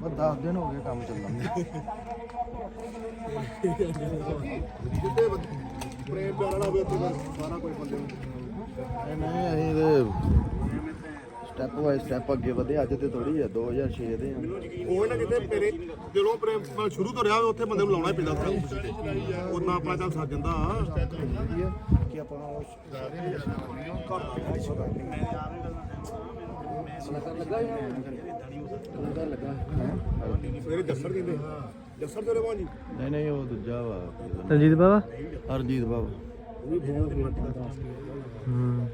ਬਸ 10 ਦਿਨ ਹੋ ਗਏ ਕੰਮ ਚੱਲਣ ਨੂੰ। ਜਿੱਤੇ ਪ੍ਰੇਮ ਪਿਆਰਾ ਨਾ ਹੋਵੇ ਉੱਥੇ ਫਿਰ ਸਾਰਾ ਕੋਈ ਬੰਦੇ ਨੂੰ ਇਹ ਨਹੀਂ ਅਸੀਂ ਤੇ ਸਟੈਪ ਬਾਈ ਸਟੈਪ ਅੱਗੇ ਵਧੇ ਅੱਜ ਤੇ ਥੋੜੀ ਆ 2006 ਦੇ ਆ। ਉਹ ਨਾ ਕਿਤੇ ਤੇਰੇ ਦਿਲੋਂ ਪ੍ਰੇਮ ਨਾਲ ਸ਼ੁਰੂ ਤੋਂ ਰਿਹਾ ਹੋਵੇ ਉੱਥੇ ਬੰਦੇ ਨੂੰ ਲਾਉਣਾ ਹੀ ਪੈਂਦਾ ਉੱਥੇ। ਉਹਨਾਂ ਆਪਣਾ ਚੱਲ ਸੱਜ ਜਾਂਦਾ ਕਿ ਆਪਾਂ ਉਹ ਸਵੇਰੇ ਜੱਸਰ ਕਹਿੰਦੇ ਜੱਸਰ ਤੇਰੇ ਭਾਜੀ ਨਹੀਂ ਨਹੀਂ ਉਹ ਦੂਜਾ ਵਾ। ਰਣਜੀਤ ਬਾਬਾ ਹਰਜੀਤ ਬਾਬਾ ਹੂੰ।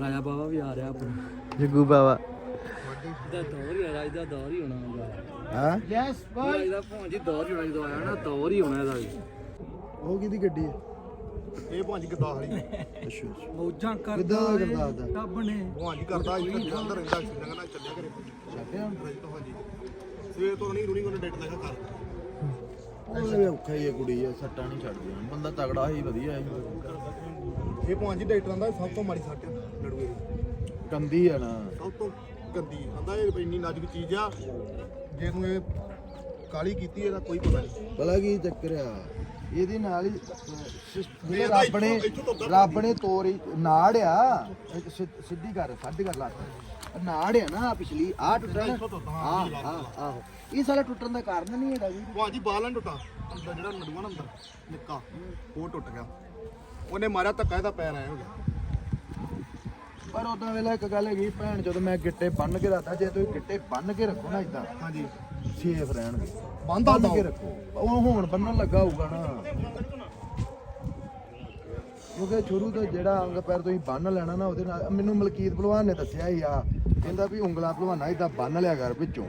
ਰਾਜਾ ਬਾਬਾ ਵੀ ਆ ਰਿਹਾ ਆਪਣਾ। ਜੱਗੂ ਬਾਬਾ ਇਹਦਾ ਦੌਰ ਹੀ ਆ ਰਾਜ ਦਾ ਦੌਰ ਹੀ ਹੋਣਾ ਇਹਦਾ ਹਾਂ? ਯੈਸ ਬਾਈ ਇਹਦਾ ਭਾਂਜੀ ਦੌਰ ਹੀ ਹੋਣਾ ਜਦੋਂ ਆਇਆ ਨਾ ਦੌਰ ਹੀ ਹੋਣਾ ਇਹਦਾ ਵੀ। ਉਹ ਕਿਹਦੀ ਗੱਡੀ ਹੈ? ਇਹ ਭਾਜੀ ਕਿੱਦਾਂ ਹਰੀ ਅੱਛਾ ਅੱਛਾ। ਮੌਜਾਂ ਕਿੱਦਾਂ ਦਾ ਕਰਦਾ ਦਾ? ਟੱਬ ਨੇ। ਭਾਜੀ ਕਰਦਾ ਇੱਥੇ ਜਲੰਧਰ ਰਹਿੰਦਾ ਸੀ ਨਾਲ ਚੱਲਿਆ ਕਰੇ। ਛੱਡਿਆ ਰਜਤ ਭਾਜੀ ਸਵੇਰ ਤੋਂ ਨਹੀਂ ਰੁਣੀ ਕੋਲ ਡੇਟ ਲੱਗਾ ਕਰ ਉਹ ਵੀ ਔਖਾ ਹੀ ਹੈ ਕੁੜੀ ਆ ਸੱਟਾਂ ਨਹੀਂ ਛੱਡਦੀਆਂ। ਬੰਦਾ ਤਗੜਾ ਹੀ ਵਧੀਆ ਹੈ। ਇਹ ਭਾਜੀ ਡਾਕਟਰਾਂ ਦਾ ਸਭ ਤੋਂ ਮਾੜੀ ਸੱਟ ਲੜੂਏ ਦੀ। ਕੰਦੀ ਆ ਨਾ। ਸਭ ਤੋਂ ਗੰਦੀ ਆਂਦਾ ਇਹ ਇੰਨੀ ਨਾਜ਼ੁਕ ਚੀਜ਼ ਆ ਜੇ ਤੂੰ ਇਹ ਕਾਲੀ ਕੀਤੀ ਇਹਦਾ ਕੋਈ ਪਤਾ ਨਹੀਂ। ਭਲਾ ਕੀ ਚੱਕਰ ਆ? ਇਹਦੇ ਨਾਲ ਹੀ ਰੱਬ ਨੇ ਰੱਬ ਨੇ ਤੋਰੀ ਨਾੜ ਆ ਇੱਕ ਸਿੱਧ- ਸਿੱਧੀ ਕਰ ਸਾਡੀ ਕਰ ਲਾ ਨਾੜ ਆ ਨਾ ਆਹ ਪਿਛਲੀ ਆ ਟੁੱਟਣ ਇੱਥੋਂ ਤੋਂ, ਆ ਹਾਂ, ਆ। ਆਹੋ। ਇਹ ਸਾਲਾ ਟੁੱਟਣ ਦਾ ਕਾਰਨ ਨਹੀਂ ਹੈਗਾ ਜੀ। ਭਾਜੀ ਬਾਲਾਂ ਟੁੱਟਾ। ਜਿਹੜਾ ਨਡੂਆ ਨਾ ਅੰਦਰ ਨਿੱਕਾ ਉਹ ਟੁੱਟ ਗਿਆ। ਉਹਨੇ ਮਾਰਿਆ ਧੱਕਾ ਇਹਦਾ ਪੈਰ ਆਇਆ ਹੋ ਗਿਆ। ਪਰ ਉਦੋਂ ਵੇਲੇ ਇੱਕ ਗੱਲ ਹੈਗੀ ਭੈਣ ਜਦੋਂ ਮੈਂ ਗਿੱਟੇ ਬੰਨ ਕੇ ਰੱਖਦਾ ਜੇ ਤੁਸੀਂ ਗਿੱਟੇ ਬੰਨ ਕੇ ਰੱਖੋ ਨਾ ਇਦਾਂ ਹਾਂਜੀ। ਸੇਫ ਰਹਿਣਗੇ। ਬੰਦਾ ਬੰਨ ਕੇ ਰੱਖੋ। ਉਹ ਹੁਣ ਬੰਨਣ ਲੱਗਾ ਹੋਊਗਾ ਨਾ। ਕਿਉਂਕਿ ਸ਼ੁਰੂ ਤੋਂ ਜਿਹੜਾ ਅੰਗ ਪੈਰ ਤੁਸੀਂ ਬੰਨ ਲੈਣਾ ਨਾ ਉਹਦੇ ਨਾਲ ਮੈਨੂੰ ਮਲਕੀਤ ਭਲਵਾਨ ਨੇ ਦੱਸਿਆ ਹੀ ਆ ਕਹਿੰਦਾ ਵੀ ਉਂਗਲਾਂ ਭਲਵਾਨਾ ਇਦਾਂ ਬੰਨ ਲਿਆ ਕਰ ਵਿੱਚੋਂ।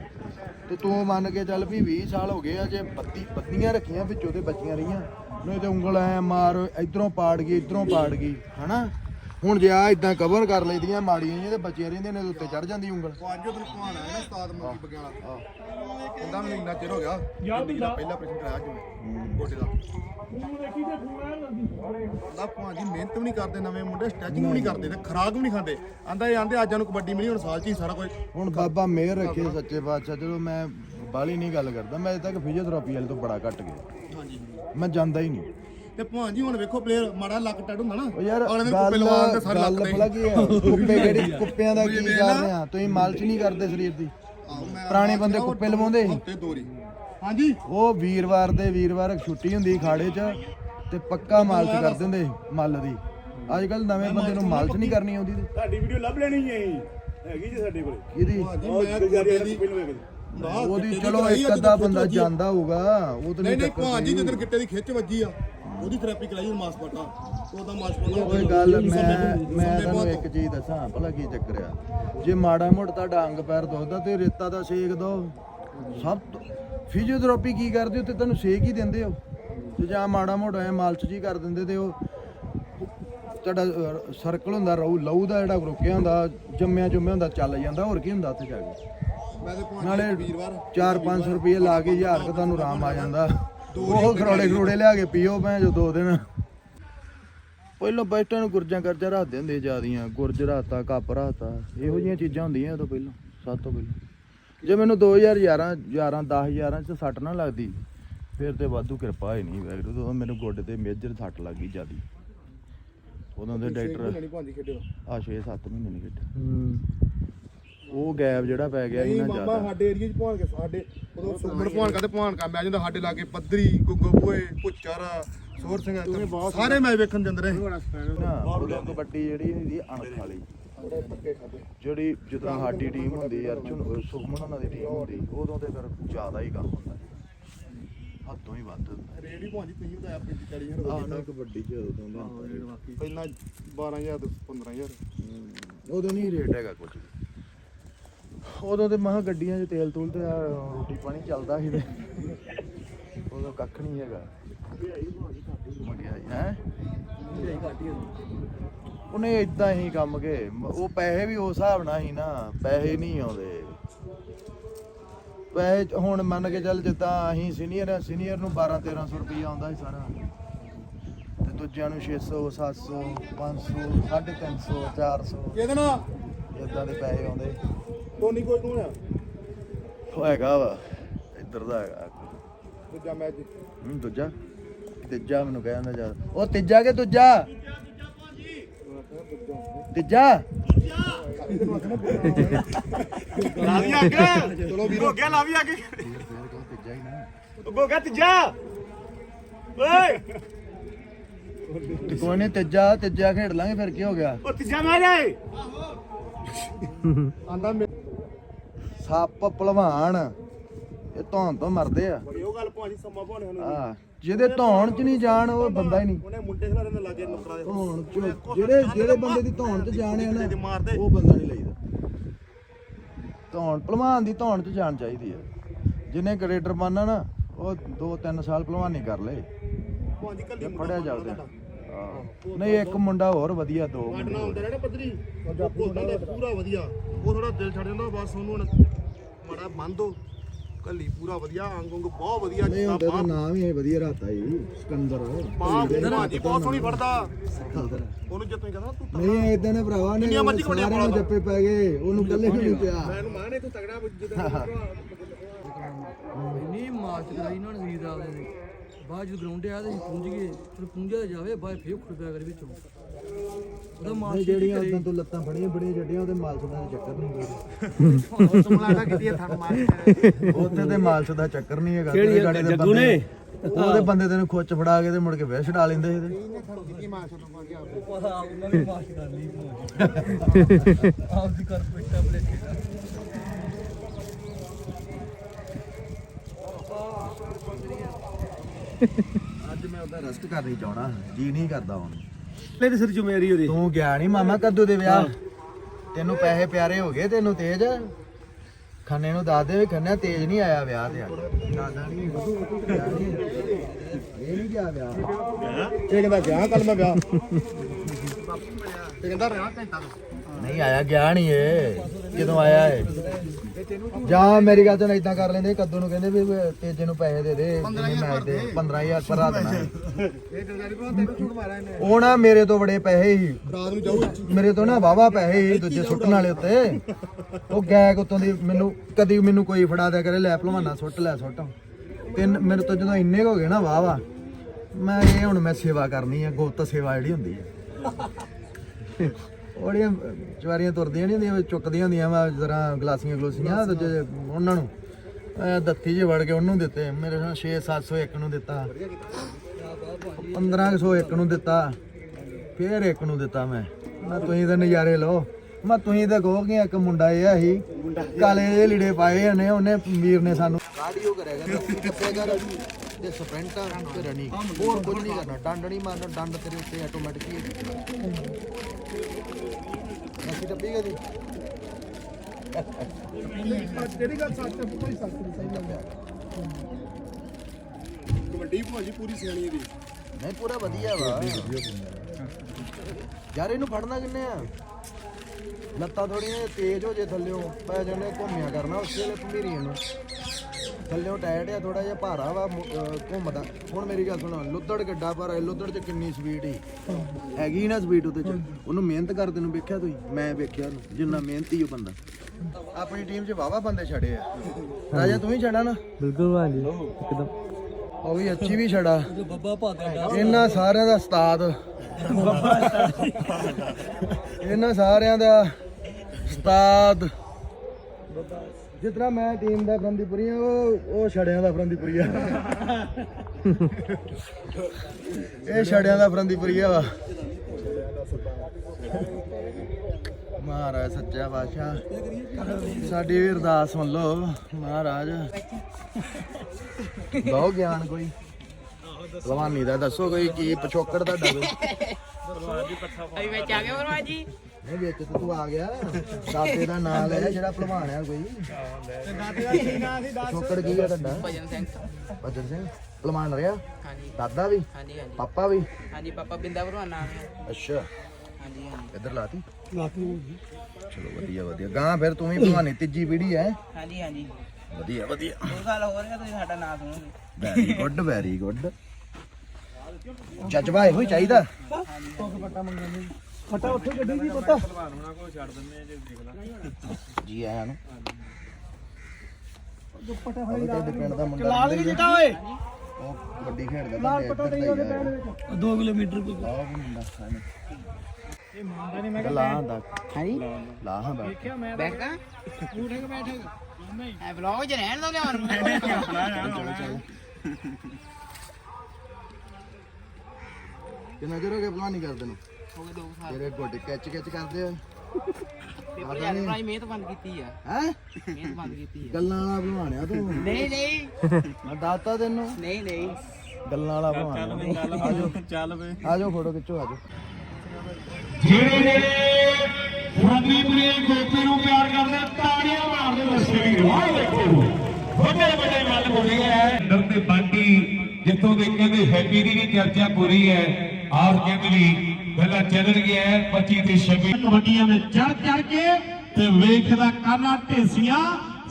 ਤੇ ਤੂੰ ਮੰਨ ਕੇ ਚੱਲ ਵੀ 20 ਸਾਲ ਹੋ ਗਏ ਆ ਜੇ ਬੱਤੀ ਬੱਤੀਆਂ ਰੱਖੀਆਂ ਵਿੱਚੋਂ ਤੇ ਬੱਚੀਆਂ ਰਹੀਆਂ। ਨਹੀਂ ਤੇ ਉਂਗਲ ਐ ਮਾਰ ਇਧਰੋਂ ਪਾੜ ਗਈ ਇਧਰੋਂ ਪਾੜ ਗਈ ਹਨਾ? ਹੁਣ ਜੇ ਆ ਇਦਾਂ ਕਵਰ ਕਰ ਲਈਦੀਆਂ ਮਾੜੀਆਂ ਜਿਹੀਆਂ ਤੇ ਬੱਚੀਆਂ ਰਹਿੰਦੀਆਂ ਨੇ ਤੇ ਉੱਤੇ ਚੜ ਜਾਂਦੀ ਉਂਗਲ। ਪੰਜ ਉਧਰ ਭਾਣ ਆਇਆ ਨਾ ਉਸਤਾਦ ਮੋਦੀ ਬਗਿਆਲਾ। ਕਹਿੰਦਾ ਮੈਨੂੰ ਇੰਨਾ ਚਿਰ ਹੋ ਗਿਆ। ਜ਼ਿੰਦਗੀ ਦਾ ਪਹਿਲਾ ਪ੍ਰਸ਼ਨ ਕਰਾਇਆ ਅੱਜ ਮੈਂ ਗੋਡੇ ਦਾ। ਕਹਿੰਦਾ ਭਾਜੀ ਮਿਹਨਤ ਵੀ ਨਹੀਂ ਕਰਦੇ ਨਵੇਂ ਮੁੰਡੇ ਸਟੈਚਿੰਗ ਵੀ ਨਹੀਂ ਕਰਦੇ ਤੇ ਖਰਾਕ ਵੀ ਨਹੀਂ ਖਾਂਦੇ। ਆਂਦਾ ਇਹ ਆਂਦੇ ਅੱਜ ਨੂੰ ਕਬੱਡੀ ਮਿਲੀ ਹੁਣ ਸਾਲ ਚ ਹੀ ਸਾਰਾ ਕੁਝ ਹੁਣ ਬਾਬਾ ਮਿਹਰ ਰੱਖੇ ਸੱਚੇ ਬਾਦਸ਼ਾਹ ਚਲੋ ਮੈਂ ਬਾਲੀ ਨਹੀਂ ਗੱਲ ਕਰਦਾ ਮੈਂ ਅਜੇ ਤੱਕ ਫਿਜ਼ੀਓਥੈਰੇਪੀ ਵਾਲੇ ਤੋਂ ਬੜਾ ਘੱਟ ਗਿਆ। ਹਾਂਜੀ। ਮੈਂ ਜਾਂਦਾ ਹੀ ਨਹੀਂ। ਤੇ ਭਾਜੀ ਹੁਣ ਵੇਖੋ ਪਲੇਅਰ ਮਾੜਾ ਲੱਕ ਟੱਡ ਹੁੰਦਾ ਨਾ ਉਹ ਯਾਰ ਅਗਲੇ ਦਿਨ ਗੱਲ ਕੁੱਪੇ ਲਵਾਉਣ ਤੇ ਸਾਰੇ ਗੱਲ ਲੱਕ ਭਲਾ ਕੀ ਹੈ ਕੁੱਪੇ ਕਿਹੜੀ ਕੁੱਪਿਆਂ ਦਾ ਕੀ ਕਰਦੇ ਆ? ਤੁਸੀਂ ਮਾਲਸ਼ ਨਹੀਂ ਕਰਦੇ ਸਰੀਰ ਦੀ। ਪੁਰਾਣੇ ਬੰਦੇ ਕੁੱਪੇ ਲਵਾਉਂਦੇ ਸੀ। ਹਫ਼ਤੇ ਦੋਰੀ ਹਾਂਜੀ। ਉਹ ਵੀਰਵਾਰ ਦੇ ਵੀਰਵਾਰ ਛੁੱਟੀ ਹੁੰਦੀ ਖਾੜੇ 'ਚ ਤੇ ਪੱਕਾ ਮਾਲਸ਼ ਕਰ ਦਿੰਦੇ ਸੀ ਮੱਲ ਦੀ। ਅੱਜ ਕੱਲ ਨਵੇਂ ਬੰਦੇ ਨੂੰ ਮਾਲਸ਼ ਨਹੀਂ ਕਰਨੀ ਆਉਂਦੀ। ਤੇ ਤੁਹਾਡੀ ਵੀਡੀਓ ਲੱਭ ਲੈਣੀ ਹੈ ਹੈਗੀ ਜੀ ਸਾਡੇ ਕੋਲੇ। ਕਿਹਦੀ? ਭਾਜੀ ਮੈਂ ਗੋਡੇ ਦੀ ਉਹਦੀ ਚਲੋ ਇੱਕ ਅੱਧਾ ਬੰਦਾ। ਜਾਂਦਾ ਹੋਊਗਾ ਉਹ ਤਾਂ ਨਹੀਂ ਨਹੀਂ ਭਾਜੀ ਕੋਈ। ਜਦੋਂ ਗਿੱਟੇ ਦੀ ਖਿੱਚ ਵੱਜੀ ਆ ਉਹਦੀ ਥੈਰੇਪੀ ਕਰਾਈ ਹੁਣ ਮਾਸਪਾਟਾ। ਉਹਦਾ ਮਾਸਪਾਟਾ ਕੋਈ ਗੱਲ ਮੈਂ ਮੈਂ ਤੁਹਾਨੂੰ ਇੱਕ ਚੀਜ਼ ਦੱਸਾਂ ਭਲਾ ਕੀ ਚੱਕਰ ਆ। ਜੇ ਮਾੜਾ ਮੋਟਾ ਤੁਹਾਡਾ ਅੰਗ ਪੈਰ ਦੁਖਦਾ ਤੇ ਰੇਤਾ ਦਾ ਸੇਕ ਦੋ। ਸਭ ਫਿਜ਼ੀਓਥੈਰੇਪੀ ਕੀ ਕਰਦੇ ਹੋ ਤੇ ਤੁਹਾਨੂੰ ਸੇਕ ਹੀ ਦਿੰਦੇ ਹੋ ਤੇ ਜਾਂ ਮਾੜਾ ਮੋਟਾ ਐ ਮਾਲਸ਼ ਜੀ ਕਰ ਦਿੰਦੇ ਤੇ ਉਹ ਤੁਹਾਡਾ ਸਰਕਲ ਹੁੰਦਾ ਰਹੂ ਲਹੂ ਦਾ ਜਿਹੜਾ ਰੁਕਿਆ ਹੁੰਦਾ ਜੰਮਿਆ ਜੁੰਮਿਆ ਹੁੰਦਾ ਚੱਲ ਜਾਂਦਾ ਹੋਰ ਕੀ ਹੁੰਦਾ ਉੱਥੇ ਜਾ ਕੇ? ਨਾਲੇ ਵੀਰਵਾਰ। 4-500 ਰੁਪਏ ਲਾ ਕੇ ਹਜ਼ਾਰ ਕ ਤੁਹਾਨੂੰ ਆਰਾਮ ਆ ਜਾਂਦਾ। ਉਹ ਖਰੋੜੇ ਖਰੋੜੇ ਲਿਆ ਕੇ ਪੀਓ ਭੈਣ ਜੋ ਦੋ ਦਿਨ। ਪਹਿਲਾਂ ਬੈਸਟਾਂ ਨੂੰ ਗੁਰਜਾਂ ਕਰਜਾ ਰੱਖਦੇ ਹੁੰਦੇ ਜਿਆਦੀਆਂ। ਗੁਰਜ ਰਾਤਾ ਕੱਪ ਰਾਤਾ। ਇਹੋ ਜਿਹੀਆਂ ਚੀਜ਼ਾਂ ਹੁੰਦੀਆਂ ਉਦੋਂ ਪਹਿਲਾਂ ਸਭ ਤੋਂ ਪਹਿਲਾਂ। ਜੇ ਮੈਨੂੰ 2011 11 10 11 ਚ ਸੱਟ ਨਾ ਲੱਗਦੀ ਫਿਰ ਤੇ ਵਾਧੂ ਕਿਰਪਾ ਹੀ ਨਹੀਂ। ਵੈਗਰੂ ਉਦੋਂ ਮੈਨੂੰ ਗੋਡੇ ਤੇ ਮੇਜਰ ਸੱਟ ਲੱਗ ਗਈ ਜਿਆਦੀ। ਉਦੋਂ ਦੇ ਡਾਕਟਰ ਆ 6-7 ਮਹੀਨੇ ਨਹੀਂ ਖੇਡੇ। ਹੂੰ। ਉਹ ਗੈਪ ਜਿਹੜਾ ਪੈ ਗਿਆ ਨਹੀਂ ਇਹਨਾਂ ਮਾਮਾ ਜ਼ਿਆਦਾ। ਸਾਡੇ ਏਰੀਆ 'ਚ ਭਾਣ ਕੇ ਸਾਡੇ ਉਦੋਂ ਸੁਮਣ ਭਾਣ ਕਰਦੇ ਭਾਣ ਕੰਮ ਆ ਜਾਂਦਾ ਸਾਡੇ ਲਾਗੇ ਪੱਧਰੀ ਗੁੱਗੋ ਬੂਏ ਪੁੱਚਰ ਸੋਰ ਸਿੰਘ ਸਾਰੇ ਮੈਚ ਵੇਖਣ ਜਾਂਦੇ ਰਹੇ। ਨਾ ਉਦੋਂ ਕਬੱਡੀ ਜਿਹੜੀ ਹੁੰਦੀ ਅਣਖ ਵਾਲੀ। ਜਿਹੜੀ ਜਦੋਂ ਸਾਡੀ ਟੀਮ ਹੁੰਦੀ ਅਰਜੁਨ ਸੁਖਮਨ ਉਹਨਾਂ ਦੀ ਟੀਮ ਹੁੰਦੀ ਉਦੋਂ ਤੇ ਫਿਰ ਜ਼ਿਆਦਾ ਹੀ ਕੰਮ ਹੁੰਦਾ ਹੱਦੋਂ ਹੀ ਵੱਧ ਰੇਡੀ ਭਾਜੀ ਤੁਸੀਂ 35 40000 ਆਹ ਨਾ ਕਬੱਡੀ ਚ ਉਦੋਂ ਦਾ ਪਹਿਲਾਂ 12000 ਤੋਂ 15000 ਉਦੋਂ ਨਹੀਂ ਰੇਟ ਹੈਗਾ ਕੁਝ ਉਦੋਂ ਤੇ ਮਹਾ ਗੱਡੀਆਂ 'ਚ ਤੇਲ ਤੂਲ ਤੇ ਆਹ ਰੋਟੀ ਪਾਣੀ ਚੱਲਦਾ ਸੀ ਤੇ ਉਦੋਂ ਕੱਖ ਨਹੀਂ ਹੈਗਾ। ਹੈ? ਉਹਨੇ ਇਦਾਂ ਹੀ ਕੰਮ ਕੇ ਉਹ ਪੈਸੇ ਵੀ ਉਸ ਹਿਸਾਬ ਨਾਲ ਹੀ ਨਾ ਪੈਸੇ ਨਹੀਂ ਆਉਂਦੇ। ਪੈਸੇ ਹੁਣ ਮੰਨ ਕੇ ਚੱਲ ਜਿੱਦਾਂ ਅਸੀਂ ਸੀਨੀਅਰ ਆ ਸੀਨੀਅਰ ਨੂੰ 12 1300 ਰੁਪਏ ਆਉਂਦਾ ਸੀ ਸਾਰਾ। ਤੇ ਦੂਜਿਆਂ ਨੂੰ 600 700 500 350 400 ਕਿਹਦੇ ਨਾਲ? ਇਦਾਂ ਦੇ ਪੈਸੇ ਆਉਂਦੇ। ਟੋਨੀ ਕੋਚ ਨੂੰ ਆ? ਉਹ ਹੈਗਾ ਵਾ ਇੱਧਰ ਦਾ ਹੈਗਾ ਦੂਜਾ ਮੈਚ ਹੂੰ ਦੂਜਾ। ਤੀਜਾ ਮੈਨੂੰ ਕਹਿੰਦਾ ਜਾ ਉਹ ਤੀਜਾ ਕਿ ਦੂਜਾ? ਤੀਜਾ। ਲਾ ਵੀ ਅੱਗ। ਚਲੋ ਵੀਰ। ਹੋ ਗਿਆ ਲਾ ਵੀ ਅੱਗ। ਤੀਜਾ ਹੀ ਨਾ ਹੋ ਗਿਆ ਤੀਜਾ। ਓਏ। ਤੇ ਕੋਈ ਨਹੀਂ ਤੀਜਾ ਤੀਜਾ ਖੇਡ ਲਾਂਗੇ ਫਿਰ ਕੀ ਹੋ ਗਿਆ? ਉਹ ਤੀਜਾ ਮੈਂ ਜਾਏ ਆਂਦਾ ਮੇ- ਸੱਪ ਭਲਵਾਨ। ਇਹ ਧੌਣ ਤੋਂ ਮਰਦੇ ਆ। ਬੜੀ ਉਹ ਗੱਲ ਭਾਜੀ ਸੰਮਾ ਭਾਣੇ ਉਹਨੂੰ ਆ ਜਿਹਦੇ ਧੌਣ ਚ ਨਹੀਂ ਜਾਣ ਉਹ ਬੰਦਾ ਹੀ ਨਹੀਂ। ਉਹਨੇ ਮੁੰਡੇ ਖਿਲਾਰੇ ਨੇ ਲਾਗੇ ਨੁਕਰਾ ਦੇ। ਧੌਣ ਚ ਜਿਹੜੇ ਜਿਹੜੇ ਬੰਦੇ ਦੀ ਧੌਣ ਚ ਜਾਣ ਆ ਤੇ ਨਾ ਉਹ ਬੰਦਾ ਨਹੀਂ ਲਈਦਾ। ਧੌਣ ਭਲਵਾਨ ਦੀ ਧੌਣ ਚ ਜਾਣ ਚਾਹੀਦੀ ਆ। ਜਿਹਨੇ ਗ੍ਰੇਡਰ ਬਣਨਾ ਨਾ ਉਹ 2-3 ਸਾਲ ਭਲਵਾਨੀ ਕਰ ਲਏ ਭਾਜੀ ਕੱਲੀ ਚੱਲਦੇ ਨਹੀਂ ਇੱਕ ਮੁੰਡਾ ਹੋਰ ਵਧੀਆ ਦੋ ਪੱਧਰੀ। ਉਹ ਹੁੰਦਾ ਪੂਰਾ ਵਧੀਆ। ਉਹ ਥੋੜਾ ਦਿਲ ਛੱਡ ਜਾਂਦਾ ਬਸ ਉਹਨੂੰ ਹੁਣ ਮਾੜਾ ਬੰਦ ਦੋ। ਕੱਲੀ ਪੂਰਾ ਵਧੀਆ ਅੰਗ ਅੰਗ ਬਹੁਤ ਵਧੀਆ ਨਹੀਂ ਹੁੰਦਾ ਤਾਂ ਨਾਮ ਹੀ ਇਹ ਵਧੀਆ ਰਾਤਾ ਜੀ ਸਿਕੰਦਰ। ਬਾਹ ਭਾਜੀ ਬਹੁਤ ਸੋਹਣੀ ਫੜਦਾ ਉਹਨੂੰ ਜੇ ਤੁਸੀਂ ਕਹਿੰਦਾ ਤੂੰ ਨਹੀਂ ਇਦਾਂ ਨੇ ਭਰਾਵਾ ਨੇ ਸਾਰਿਆਂ ਨੂੰ ਪਾ ਜੱਪੇ ਪੈ ਗਏ ਉਹਨੂੰ ਕੱਲੇ ਨੂੰ ਨਹੀਂ ਪਿਆ। ਮੈਨੂੰ ਮਾਣੇ ਤੂੰ ਤਗੜਾ ਜਿੱਦਾਂ ਇੰਨੀ ਮਾਰਚ ਕਰਾਈ ਇਹਨਾਂ ਨੇ ਨੇ ਬਾਅਦ ਜਦ ਗਰਾਊਂਡ ਆ ਤੇ ਪੁੰਜ ਗਏ ਫਿਰ ਪੁੰਜਿਆ ਜਾਵੇ ਬਾਅਦ ਫੇਰ ਖੁਰ ਪਿਆ ਕਰ ਵਿੱਚੋਂ। ਉਹਦਾ ਮਾਰਚ ਜਿਹੜੀਆਂ ਉਦੋਂ ਤੋਂ ਲੱਤਾਂ ਫੜੀਆਂ ਬੜੀਆਂ ਜੱਡੀਆਂ ਉਹਦੇ ਮਾਲਸ ਦਾ ਚੱਕਰ ਨਹੀਂ ਕੀਤੀ ਥਣ ਮਾਰ ਉੱਥੇ ਤੇ ਮਾਲਸ ਦਾ ਚੱਕਰ ਨਹੀਂ ਹੈਗਾ। ਕਿਹੜੀ ਗਾੜੀ ਦੇ ਬੰਦੇ ਉਹਦੇ ਬੰਦੇ ਤੈਨੂੰ ਖੁੱਚ ਫੜਾ ਕੇ ਤੇ ਮੁੜ ਕੇ ਵਿਹ ਛਡਾ ਲੈਂਦੇ ਇਹਦੇ। ਪਤਾ ਉਹਨਾਂ ਨੇ ਮਾਰਚ ਕਰ ਲਈ ਆਪ ਦੀ ਕਰ ਪਿੱਟਾ ਪਲੇਟ ਅੱਜ ਮੈਂ ਉਹਦਾ ਰੈਸਟ ਕਰਨੀ ਚਾਹਣਾ ਜੀ ਨਹੀਂ ਕਰਦਾ ਹੁਣ। ਲੈ ਤੇ ਸਿਰ ਚੁਮੇਰੀ ਉਹਦੀ। ਤੂੰ ਗਿਆ ਨਹੀਂ ਮਾਮਾ ਕੱਦੂ ਦੇ ਵਿਆਹ। ਤੈਨੂੰ ਪੈਸੇ ਪਿਆਰੇ ਹੋ ਗਏ ਤੈਨੂੰ ਤੇਜ। ਖੰਨੇ ਨੂੰ ਦੱਸ ਦੇ ਵੀ ਖੰਨਾ ਤੇਜ ਨਹੀਂ ਆਇਆ ਵਿਆਹ ਤੇ ਇਹ ਨਹੀਂ ਗਿਆ ਵਿਆਹ। ਇਹ ਕਹਿੰਦਾ ਵਿਆਹ ਕੱਲ ਮੈਂ ਵਿਆਹ। ਇਹ ਕਹਿੰਦਾ ਰਿਹਾ ਘੰਟਾ ਨਹੀਂ ਆਇਆ ਗਿਆ ਨਹੀਂ ਏ ਜਦੋਂ ਆਇਆ ਏ। ਜਾਂ ਮੇਰੀ ਗੱਲ ਤੋਂ ਇਦਾਂ ਕਰ ਲੈਂਦੇ ਕੱਦੂ ਨੂੰ ਕਹਿੰਦੇ ਵੀ ਤੇਜੇ ਨੂੰ ਪੈਸੇ ਦੇ ਦੇ ਜਿੰਨੇ ਮੈਚ ਦੇ 15000 ਪਰ ਰਾਤ ਇਹਨੇ। ਉਹ ਨਾ ਮੇਰੇ ਤੋਂ ਬੜੇ ਪੈਸੇ ਜਾਊ ਮੇਰੇ ਤੋਂ ਨਾ ਵਾਵਾ ਪੈਸੇ ਸੀ ਦੂਜੇ ਸੁੱਟਣ ਵਾਲੇ ਉੱਤੇ। ਉਹ ਗੈਗ ਉਤੋਂ ਦੀ ਮੈਨੂੰ ਕਦੀ ਮੈਨੂੰ ਕੋਈ ਫੜਾ ਦਿਆ ਕਰੇ ਲੈ ਭਲਵਾਨਾ ਸੁੱਟ ਲੈ ਸੁੱਟ। ਤਿੰਨ ਮੇਰੇ ਤੋਂ ਜਦੋਂ ਇੰਨੇ ਹੋ ਗਏ ਨਾ ਵਾਵਾ ਮੈਂ ਇਹ ਹੁਣ ਮੈਂ ਸੇਵਾ ਕਰਨੀ ਆ ਗੁਪਤ ਸੇਵਾ ਜਿਹੜੀ ਹੁੰਦੀ ਹੈ ਉਹੜੀਆਂ ਚਵਾਰੀਆਂ ਤੁਰਦੀਆਂ ਨਹੀਂ ਹੁੰਦੀਆਂ, ਚੁੱਕਦੀਆਂ ਹੁੰਦੀਆਂ ਵਾ, ਜਰਾ ਗਲਾਸੀਆਂ ਗਲੋਸੀਆਂ ਦੂਜੇ ਉਹਨਾਂ ਨੂੰ। ਐ ਦੱਤੀ ਜੇ ਵੜ ਕੇ ਉਹਨੂੰ ਦਿੱਤੇ, ਮੇਰੇ ਨਾਲ 6 701 ਨੂੰ ਦਿੱਤਾ। 1500 ਇੱਕ ਨੂੰ ਦਿੱਤਾ, ਫੇਰ ਇੱਕ ਨੂੰ ਦਿੱਤਾ ਮੈਂ। ਮੈਂ ਤੁਸੀਂ ਤਾਂ ਨਜ਼ਾਰੇ ਲਓ। ਮੈਂ ਤੁਸੀਂ ਤਾਂ ਕਹੋ ਕਿ ਇੱਕ ਮੁੰਡਾ ਇਹ ਆ ਕਾਲੇ ਜਿਹੇ ਲੀੜੇ ਪਾਏ ਨੇ, ਉਹਨੇ ਵੀਰ ਨੇ ਸਾਨੂੰ ਕਾਰਡੀਓ ਕਰੇਗਾ ਤੇ ਸਪ੍ਰਿੰਟ ਤੇ ਰਨਿੰਗ ਹੋਰ ਕੁਝ ਨਹੀਂ ਕਰਨਾ। ਡੰਡ ਨਹੀਂ ਮਾਰਨਾ ਡੰਡ ਤੇਰੇ ਉੱਤੇ ਆਟੋਮੈਟਿਕ ਹੀ ਅਸੀਂ ਜੀ ਤੇਰੀ ਗੱਲ ਸੱਚ ਹੈ। ਕੋਈ ਸੱਚ ਨਹੀਂ ਸਹੀ ਲੱਗਿਆ ਕਬੱਡੀ ਭਾਜੀ ਪੂਰੀ ਸਿਆਣੀ ਇਹਦੀ ਨਹੀਂ ਪੂਰਾ ਵਧੀਆ ਵਾ। ਯਾਰ ਇਹਨੂੰ ਫੜਨਾ ਕਿੰਨੇ ਆ? ਲੱਤਾਂ ਥੋੜੀਆਂ ਤੇਜ਼ ਹੋ ਜੇ ਥੱਲਿਓਂ ਪੈ ਜਾਣੇ ਘੁੰਮਿਆ ਕਰਨਾ ਉਸੇ ਵੇਲੇ ਭਮੀਰੀਆਂ ਨੂੰ ਥੱਲਿਓਂ ਟਾਇਟ ਆ ਥੋੜਾ ਜਿਹਾ ਭਾਰਾ ਵਾ ਮੁ- ਅਹ ਘੁੰਮਦਾ। ਹੁਣ ਮੇਰੀ ਗੱਲ ਸੁਣੋ ਲੁੱਦੜ ਗੱਡਾ ਪਰ ਲੁੱਦੜ ਚ ਕਿੰਨੀ ਸਪੀਡ ਹੀ ਹੈਗੀ ਨਾ ਸਪੀਡ ਉਹਦੇ ਚ। ਉਹਨੂੰ ਮਿਹਨਤ ਕਰਦੇ ਨੂੰ ਵੇਖਿਆ ਤੁਸੀਂ ਮੈਂ ਵੇਖਿਆ ਉਹਨੂੰ ਜਿੰਨਾ ਮਿਹਨਤੀ ਉਹ ਬੰਦਾ। ਆਪਣੀ ਟੀਮ 'ਚ ਵਾਵਾ ਬੰਦੇ ਛੜੇ ਆ। ਰਾਜਾ ਤੂੰ ਹੀ ਛੜਾ ਨਾ? ਬਿਲਕੁਲ ਭਾਂਜੀ ਇੱਕਦਮ। ਉਹ ਵੀ ਅੱਛੀ ਵੀ ਛੜਾ। ਬੱਬਾ ਭਾਦਾ ਇਹਨਾਂ ਸਾਰਿਆਂ ਦਾ ਉਸਤਾਦ। ਇਹਨਾਂ ਸਾਰਿਆਂ ਦਾ ਉਸਤਾਦ। ਜਿਤਨਾ ਮੈਂ ਟੀਮ ਦਾ ਫਰੰਦੀਪੁਰੀ ਆ, ਉਹ ਉਹ ਛੜਿਆਂ ਦਾ ਫਰੰਦੀਪੁਰੀ ਆ। ਇਹ ਛੜਿਆਂ ਦਾ ਫਰੰਦੀਪੁਰੀ ਆ। ਵਾ ਮਹਾਰਾਜ ਸੱਚਾ ਬਾਦਸ਼ਾਹ ਸਾਡੀ ਵੀ ਅਰਦਾਸ ਸੁਣ ਲਓ, ਮਹਾਰਾਜ। ਬਹੁ ਗਿਆਨ ਕੋਈ। ਭਲਵਾਨੀ ਦਾ ਦੱਸੋ ਕੋਈ ਕੀ ਪਿਛੋਕੜ ਦਾ ਡਰ ਅਭੀ ਵਿੱਚ ਆ ਗਏ ਬਰਵਾ ਨਹੀਂ ਵਿੱਚ ਤੇ ਤੂੰ ਆ ਗਿਆ। ਦਾਤੇ ਦਾ ਨਾਂ ਲੈ ਜਿਹੜਾ ਭਲਵਾਨ ਆ ਕੋਈ। ਪਿਛੋਕੜ ਕੀ ਆ ਤੁਹਾਡਾ? ਭਜਨ ਸਿੰਘ। ਭਜਨ ਸਿੰਘ। ਭਲਵਾਨ ਰਿਹਾ? ਹਾਂਜੀ। ਦਾਦਾ ਵੀ? ਹਾਂਜੀ ਹਾਂਜੀ। ਪਾਪਾ ਵੀ? ਹਾਂਜੀ ਪਾਪਾ ਬਿੰਦਾ ਬਰਵਾ ਨਾਮ ਹੈ ਅੱਛਾ। ਹਾਂਜੀ ਹਾਂਜੀ। ਇੱਧਰ ਲਾਤੀ? ਚਲੋ ਵਧੀਆ ਵਧੀਆ। ਗਾਂ ਫਿਰ ਤੂੰ ਵੀ ਭਲਵਾਨੀ ਤੀਜੀ ਪੀੜੀ ਹੈ ਹਾਂਜੀ ਹਾਂਜੀ। ਵਧੀਆ ਵਧੀਆ। ਦੋ ਸਾਲ ਹੋ ਰਿਹਾ ਤੁਸੀਂ ਸਾਡਾ ਨਾਮ ਸੁਣੋਗੇ। ਵੈਰੀ ਗੁੱਡ ਵੈਰੀ ਗੁੱਡ ਜਜ਼ਬਾ ਇਹੋ ਹੀ ਚਾਹੀਦਾ। ਫਟਾ ਉੱਥੇ ਗੱਡੀ ਜੀ ਪੁੱਤ। ਜੀ ਆਇਆਂ ਨੂੰ। ਦੁੱਪਟਾ ਉਹ ਤੁਹਾਡੇ ਪਿੰਡ ਦਾ ਮੁੰਡਾ ਲਾਲ ਵੀ ਜਿੱਤਾ ਓਏ। ਉਹ ਕਬੱਡੀ ਖੇਡਦਾ ਲਾਲ ਪਟਾ ਨਹੀਂ ਦਾ ਉਹਦੇ ਆ ਵਿੱਚ। 2 ਕਿਲੋਮੀਟਰ ਕੋਈ। ਆਹ ਵੀ ਮੁੰਡਾ ਸਾਨੇ ਇਹ ਮੰਨਦਾ ਨਹੀਂ ਮੈਂ ਲਾ ਹੁੰਦਾ ਹਾਂਜੀ ਲਾ ਹੁੰਦਾ ਦੇਖਿਆ ਮੈਂ ਬੈਠਾ। ਬੂਠੇ ਕੇ ਬੈਠੇ ਐ ਵਲੌਗ ਚ ਰਹਿਣ ਦੋ ਲਿਆਉਣ ਕਿੰਨਾ ਚਿਰ ਹੋ ਗਿਆ ਭਲਵਾਨੀ ਕਰਦੇ ਨੂੰ? ਹੋ ਗਏ ਦੋ ਸਾਲ। ਤੇਰੇ ਗੋਡੇ ਕੈਚ ਕੈਚ ਕਰਦੇ ਆ। ਪੇਪਰ ਯਾਰ ਭਰਾਈ ਮਿਹਨਤ ਬੰਦ ਕੀਤੀ ਆ। ਹੈ? ਮਿਹਨਤ ਬੰਦ ਕੀਤੀ ਆ। ਗੱਲਾਂ ਵਾਲਾ ਭਲਵਾਨਿਆ ਤੂੰ। ਨਹੀਂ ਨਹੀਂ। ਮੈਂ ਦਾਤਾ ਤੈਨੂੰ। ਨਹੀਂ ਨਹੀਂ। ਗੱਲਾਂ ਵਾਲਾ ਭਲਵਾਨ ਆਜੋ ਚੱਲ ਵੇ। ਆਜੋ ਫੋਟੋ ਖਿੱਚੋ ਆਜੋ ਰਣਦੀਪੁਰੇ ਗੋਪੀ ਨੂੰ ਪਿਆਰ ਕਰਦੇ ਤਾੜੀਆਂ ਮਾਰਦੇ ਦੱਸੇ ਵੀ ਵਾਹ ਦੇਖੋ ਵੱਡੇ ਵੱਡੇ ਮੱਲ ਬੋਲੇ ਹੈ ਅੰਦਰ ਤੇ ਬਾਕੀ ਜਿੱਥੋਂ ਦੇ ਕਹਿੰਦੇ ਹੈਪੀ ਦੀ ਵੀ ਚਰਚਾ ਪੂਰੀ ਹੈ। ਆਰ ਕਹਿੰਦੀ ਪਹਿਲਾਂ ਚੱਲ ਗਿਆ ਹੈ 25 ਤੇ 26 ਕਬੱਡੀਆਂ ਵਿੱਚ ਚੜ ਚੜ ਕੇ ਤੇ ਵੇਖਦਾ ਕਾਨਾ ਢੇਸੀਆਂ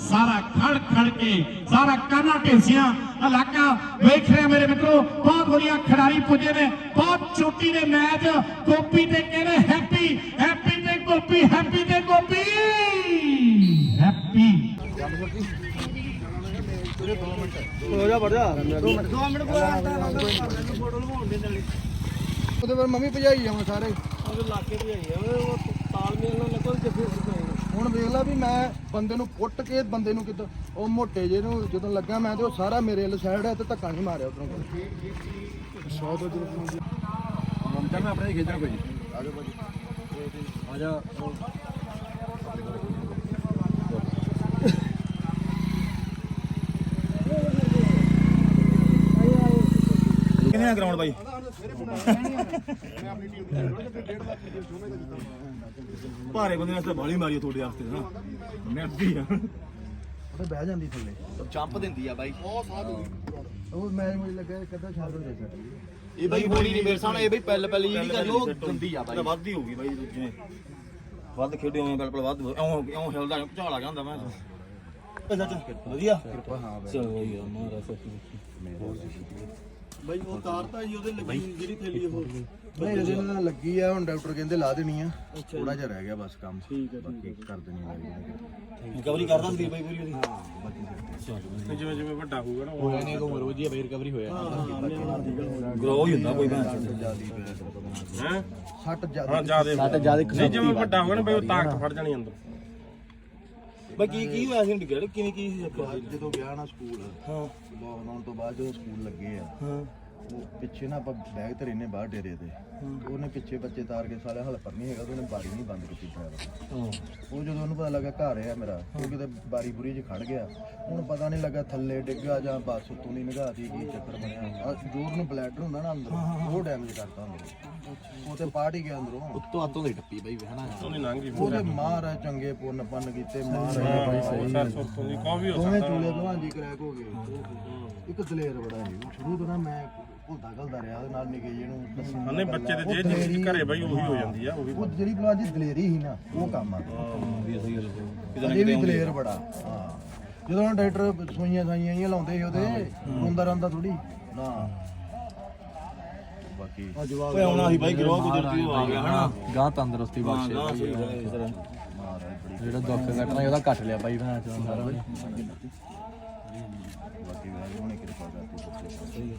ਸਾਰਾ ਖੜ ਖੜ ਕੇ ਸਾਰਾ ਕਾਨਾ ਢੇਸੀਆਂ। ਇਲਾਕਾ ਵੇਖ ਰਿਹਾ ਮੇਰੇ ਮਿੱਤਰੋ ਬਹੁਤ ਵਧੀਆ ਖਿਡਾਰੀ ਪੁੱਜੇ ਨੇ ਬਹੁਤ ਚੋਟੀ ਦੇ ਮੈਚ ਗੋਪੀ ਤੇ ਕਹਿੰਦੇ ਹੈਪੀ ਹੈਪੀ ਤੇ ਗੋਪੀ ਹੈਪੀ ਤੇ ਗੋਪੀ। ਹੈਪੀ ਹੋ ਜਾ ਵੜ ਜਾ। ਉਹਦੇ ਪਰ ਮੰਮੀ ਭਜਾਈ ਜਾਵਾਂ ਸਾਰੇ। ਉਹਦੇ ਇਲਾਕੇ ਤੇ ਆਈ ਆ ਉਹ ਤਾਲਮੇਲ ਨਾਲ ਲੱਗੋ ਸਿੱਧਾ ਹੁਣ ਵੇਖ ਲੈ ਵੀ ਮੈਂ ਬੰਦੇ ਨੂੰ ਪੁੱਟ ਕੇ ਬੰਦੇ ਨੂੰ ਕਿੱਦਾਂ ਉਹ ਮੋਟੇ ਜੇ ਨੂੰ ਜਦੋਂ ਲੱਗਾ ਮੈਂ ਤੇ ਉਹ ਸਾਰਾ ਮੇਰੇ ਵਾਲੇ ਸਾਈਡ ਹੈ ਤੇ ਧੱਕਾ ਨਹੀਂ ਮਾਰਿਆ ਉਧਰੋਂ ਸੌ ਤੋਂ ਜਦੋਂ ਮਮਤਾ ਮੈਂ ਆਪਣੇ ਖੇਡਣਾ ਕੋਈ। ਆਜੋ ਭਾਜੀ। ਆਜਾ ਕਿੰਨੇ ਗਰਾਊਂਡ ਬਾਈ? ਭਾਰੇ ਬੰਦੇ ਵਾਸਤੇ ਬਾਲੀ ਮਾਰੀ ਤੁਹਾਡੇ ਵਾਸਤੇ ਨਾ। ਮਿਹਨਤੀ ਆ। ਉਹ ਬਹਿ ਜਾਂਦੀ ਥੱਲੇ। ਜੰਪ ਦਿੰਦੀ ਆ ਬਾਈ। ਉਹ ਮੈਂ ਮੈਨੂੰ ਲੱਗਾ ਕਦਾ ਛੱਡ ਹੋ ਜਾਏਗਾ ਇਹ ਬਾਈ ਹੋਣੀ ਨਹੀਂ ਮੇਰੇ ਸਾਹਮਣੇ ਇਹ ਬਾਈ ਪਹਿਲ ਪਹਿਲ ਜਿਹੜੀ ਕਰੀ ਉਹ ਦਿੰਦੀ ਆ ਬਾਈ। ਵੱਧ ਹੀ ਹੋ ਗਈ ਬਾਈ ਜਿਵੇਂ ਵੱਧ ਖੇਡੇ ਹੋਏ ਗੱਲ ਵੱਧ ਐਉਂ ਐਉਂ ਹਿਲਦਾ ਝਾਲ ਆ ਗਿਆ ਹੁੰਦਾ ਮੈਂ। ਵਧੀਆ। ਕਿਰਪਾ ਹਾਂ ਬਈ। ਚਲੋ ਯਾਰ ਮਹਾਰਾਜ ਬਾਈ ਉਹ ਤਾਰ ਤਾਂ ਜੀ ਉਹਦੇ ਲੱਗੀ ਜਿਹੜੀ ਥੈਲੀ ਉਹ। ਨਹੀਂ ਇਹਦੇ ਨਾਲ ਲੱਗੀ ਆ ਹੁਣ ਡਾਕਟਰ ਕਹਿੰਦੇ ਲਾ ਦੇਣੀ ਆ। ਥੋੜਾ ਜਿਹਾ ਰਹਿ ਗਿਆ ਬਸ ਕੰਮ। ਠੀਕ ਹੈ ਬਾਕੀ ਕਰ ਦੇਣੀ ਆ। ਰਿਕਵਰੀ ਕਰਦਾ ਸੀ ਬਾਈ ਪੂਰੀ ਉਹਦੀ। ਜਿਵੇਂ ਜਿਵੇਂ ਵੱਡਾ ਹੋਊਗਾ ਨਾ ਹੋਇਆ ਨਹੀਂ ਉਮਰ ਉਹਦੀ ਬਾਈ ਰਿਕਵਰੀ ਹੋਇਆ। ਗਰੋ ਹੀ ਹੁੰਦਾ ਕੋਈ ਮੈਂ ਹੈ? ਸੱਟ ਜ਼ਿਆਦਾ ਸੱਟ ਜਿਆਦੇ ਨਹੀਂ ਜਿਵੇਂ ਵੱਡਾ ਹੋਗਾ ਨਾ ਬਈ ਉਹ ਤਾਕਤ ਫੜ ਜਾਣੀ ਅੰਦਰ। ਬਾਈ ਕੀ ਕੀ ਹੋਇਆ ਸੀ ਡਿੱਗਿਆ ਕਿਵੇਂ ਕੀ ਸੀ ਜਦੋਂ ਗਿਆ ਨਾ ਸਕੂਲ ਹਾਂ। ਲਾਕਡਾਊਨ ਤੋਂ ਬਾਅਦ ਜਦੋਂ ਸਕੂਲ ਲੱਗੇ ਆ ਹਾਂ। ਪਿੱਛੇ ਨਾ ਆਪਾਂ ਬੈਗ ਧਰੇ ਨੇ ਬਾਹਰ ਡੇਰੇ ਤੇ। ਉਹਨੇ ਪਿੱਛੇ ਬੱਚੇ ਤਾਰ ਕੇ ਸਾਲੇ ਹਲਪਰ ਨਹੀਂ ਹੈਗਾ ਉਹਨੇ ਬਾਰੀ ਨਹੀਂ ਬੰਦ ਕੀਤੀ ਡਰਾਈਵਰ ਹਾਂ। ਉਹ ਜਦੋਂ ਉਹਨੂੰ ਪਤਾ ਲੱਗਾ ਘਰ ਆ ਮੇਰਾ ਉਹ ਕਿਤੇ ਬਾਰੀ ਬੁਰੀ 'ਚ ਖੜ ਗਿਆ। ਹੁਣ ਪਤਾ ਨਹੀਂ ਲੱਗਾ ਥੱਲੇ ਡਿੱਗਾ ਜਾਂ ਬੱਸ ਉੱਤੋਂ ਨਹੀਂ ਨਿਗਾਹਤੀ ਕੀ ਚੱਕਰ ਬਣਿਆ। ਜੋਰ ਨੂੰ ਬਲੈਡਰ ਹੁੰਦਾ ਨਾ ਅੰਦਰ ਉਹ ਡੈਮੇਜ ਕਰਤਾ ਅੰਦਰ। ਉਹ ਤੇ ਪਾਟ ਹੀ ਗਿਆ ਅੰਦਰੋਂ। ਉੱਤੋਂ ਹੱਥੋਂ ਦੀ ਟੱਪੀ ਬਾਈ ਹਨਾ? ਉਹਨੇ ਲੰਘ ਗਈ। ਉਹਦੇ ਮਾਰ ਆ ਚੰਗੇ ਪੁੰਨ ਪੰਨ ਕੀਤੇ ਮਾਰ ਆ ਬਾਈ ਸਹੀ। ਸਰ ਸੁੱਤੋਂ ਦੀ ਕੋਈ ਵੀ ਹੋ ਦੋਵੇਂ ਚੂਲੇ ਭਲਵਾਨ ਜੀ ਕਰੈਕ ਹੋ ਗਏ। ਇੱਕ ਦਲੇਰ ਬੜਾ ਉਹ ਸ਼ੁਰੂ ਤੋਂ ਨਾ ਮੈਂ ਭੁੱਲਦਾ ਗਲਦਾ ਰਿਹਾ ਉਹਦੇ ਨਾਲ ਨਿੱਕੇ ਜਿਹੇ ਨੂੰ ਦੱਸਣ ਉਹਨੇ ਬੱਚੇ ਦੇ ਜੇ ਚੀਜ਼ ਘਰੇ ਬਈ ਉਹੀ ਹੋ ਜਾਂਦੀ ਆ ਉਹੀ ਉਹ ਜਿਹੜੀ ਭਲਵਾਨ ਜੀ ਦਲੇਰੀ ਸੀ ਨਾ ਉਹ ਕੰਮ ਆ। ਅਜੇ ਵੀ ਦਲੇਰ ਬੜਾ ਹਾਂ। ਜਦੋਂ ਨਾ ਡਾਕਟਰ ਸੂਈਆਂ ਸਾਈਆਂ ਹੀ ਲਾਉਂਦੇ ਸੀ ਉਹਦੇ ਰੋਂਦਾ ਰਹਿੰਦਾ ਥੋੜੀ ਨਾ। ਬਾਕੀ ਓਏ ਆਉਣਾ ਸੀ ਬਾਈ ਗਰੋ ਕੁਦਰਤੀ ਉਹ ਆ ਗਿਆ ਹਨਾ। ਗਾਂ ਤੰਦਰੁਸਤੀ ਹਾਂ ਨਾ ਸਹੀ ਗੱਲ ਹੈ ਇਸ ਤਰ੍ਹਾਂ। ਜਿਹੜਾ ਦੁੱਖ ਕੱਟਣਾ ਉਹਦਾ ਕੱਟ ਲਿਆ ਬਾਈ ਭੈਣ ਚੋਂ ਸਾਰਾ ਬਾਕੀ ਵਾਹਿਗੁਰੂ ਨੇ ਕਿਰਪਾ ਕਰਤੀ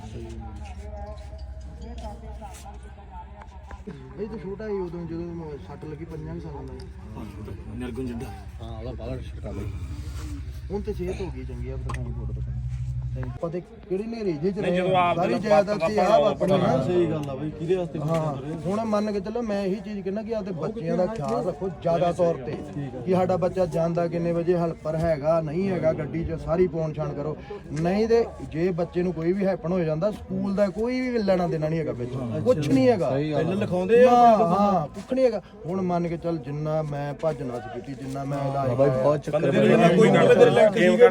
ਇਹ ਤਾਂ ਛੋਟਾ ਹੀ ਉਦੋਂ ਜਦੋਂ ਮੈਂ ਸੱਟ ਲੱਗੀ ਪੰਜਾਂ ਕੁ ਸਾਲਾਂ ਦਾ ਸੀ। ਨਿਰਗੁਣ ਜਿੱਡਾ ਹਾਂ ਉਹਦਾ ਬਾਹਰ ਛਟਕਾ ਬਾਈ ਹੁਣ ਤੇ ਸਿਹਤ ਹੋ ਗਈ ਚੰਗੀ ਆ ਦਿਖਾਈ ਫੋਟੋ ਦਿਖਾਈ ਪਤਾ ਕਿਹੜੀ ਨੇਰੀ ਜੇ ਚ ਨਹੀਂ, ਜਦੋਂ ਆਪ ਸਾਰੀ ਜਾਇਦਾਦ ਸੀ ਆਪ ਆਪਣੀ ਨਾ ਸਹੀ ਗੱਲ ਆ ਬਾਈ ਕਿਹਦੇ ਵਾਸਤੇ ਹਾਂ ਹੁਣ ਮੰਨ ਕੇ ਚੱਲੋ ਮੈਂ ਇਹੀ ਚੀਜ਼ ਕਹਿੰਦਾ ਕਿ ਆਪਦੇ ਬੱਚਿਆਂ ਦਾ ਖਿਆਲ ਰੱਖੋ ਜ਼ਿਆਦਾ ਤੌਰ ਤੇ ਕਿ ਸਾਡਾ ਬੱਚਾ ਜਾਂਦਾ ਕਿੰਨੇ ਵਜੇ ਹੈਲਪਰ ਹੈਗਾ ਨਹੀਂ ਹੈਗਾ ਗੱਡੀ 'ਚ ਸਾਰੀ ਪੌਣ ਛਾਣ ਕਰੋ। ਨਹੀਂ ਤੇ ਜੇ ਬੱਚੇ ਨੂੰ ਕੋਈ ਵੀ ਹੈਪਨ ਹੋ ਜਾਂਦਾ ਸਕੂਲ ਦਾ ਕੋਈ ਵੀ ਲੈਣਾ ਦੇਣਾ ਨਹੀਂ ਹੈਗਾ ਵਿੱਚ। ਕੁਝ ਨਹੀਂ ਹੈਗਾ। ਪਹਿਲਾਂ ਲਿਖਾਉਂਦੇ ਆ ਹਾਂ ਕੁਝ ਨਹੀਂ ਹੈਗਾ। ਹੁਣ ਮੰਨ ਕੇ ਚੱਲ ਜਿੰਨਾ ਮੈਂ ਭੱਜ ਨੱਸ ਕੀਤੀ ਜਿੰਨਾ ਮੈਂ ਇਲਾਜ ਬਾਈ ਬਹੁਤ ਚੱਕਰ ਕੋਈ